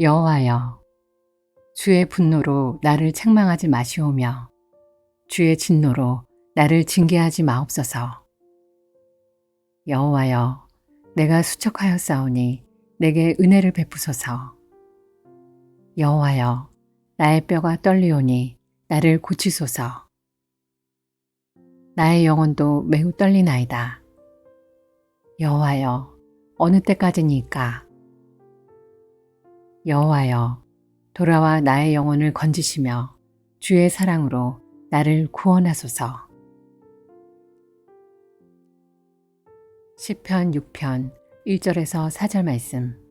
여호와여 주의 분노로 나를 책망하지 마시오며 주의 진노로 나를 징계하지 마옵소서. 여호와여 내가 수척하였사오니 내게 은혜를 베푸소서. 여호와여 나의 뼈가 떨리오니 나를 고치소서. 나의 영혼도 매우 떨리나이다. 여호와여 어느 때까지니까? 여호와여 돌아와 나의 영혼을 건지시며 주의 사랑으로 나를 구원하소서. 시편 6편 1절에서 4절 말씀